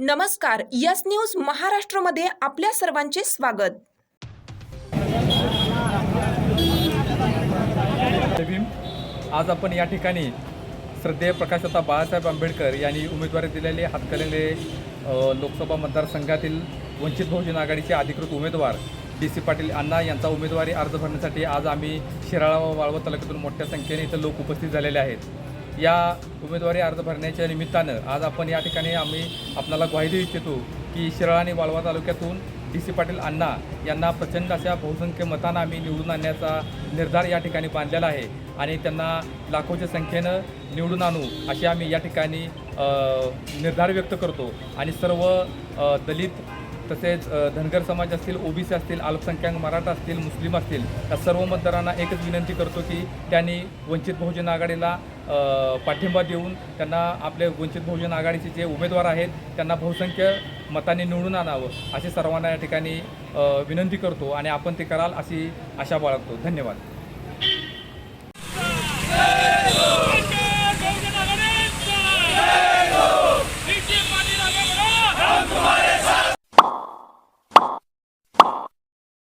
नमस्कार yes news महाराष्ट्रमध्ये आपल्या सर्वांचे स्वागत. आज आपण या ठिकाणी श्रद्धेय प्रकाशता बाळासाहेब आंबेडकर यांनी उमेदवारी दिलेले हातकलेले लोकसभा मतदारसंघातील वंचित बहुजन आघाडीचे अधिकृत उमेदवार डी सी पाटील अण्णा यांचा उमेदवारी अर्ज भरण्यासाठी आज आम्ही शिराळा व वाळवत तालुक्यातून मोठ्या संख्येने इथं लोक उपस्थित झालेले आहेत. या उमेदवारी अर्ज भरण्याच्या निमित्तानं आज आपण या ठिकाणी आम्ही आपल्याला ग्वाही देऊ इच्छितो की शिराळा आणि वाळवा तालुक्यातून डी सी पाटील अण्णा यांना प्रचंड अशा बहुसंख्य मतानं आम्ही निवडून आणण्याचा निर्धार या ठिकाणी बांधलेला आहे आणि त्यांना लाखोच्या संख्येनं निवडून आणू अशी आम्ही या ठिकाणी निर्धार व्यक्त करतो. आणि सर्व दलित तसेच धनगर समाज असतील ओबीसी असतील अल्पसंख्याक मराठा असतील मुस्लिम असतील या सर्व मतदारांना एकच विनंती करतो की त्यांनी वंचित बहुजन आघाडीला पाठिंबा देऊन त्यांना आपले वंचित बहुजन आघाडीचे जे उमेदवार आहेत त्यांना बहुसंख्य मताने निवडून आणावं असे सर्वांना या ठिकाणी विनंती करतो आणि आपण ते कराल अशी आशा बाळगतो. धन्यवाद.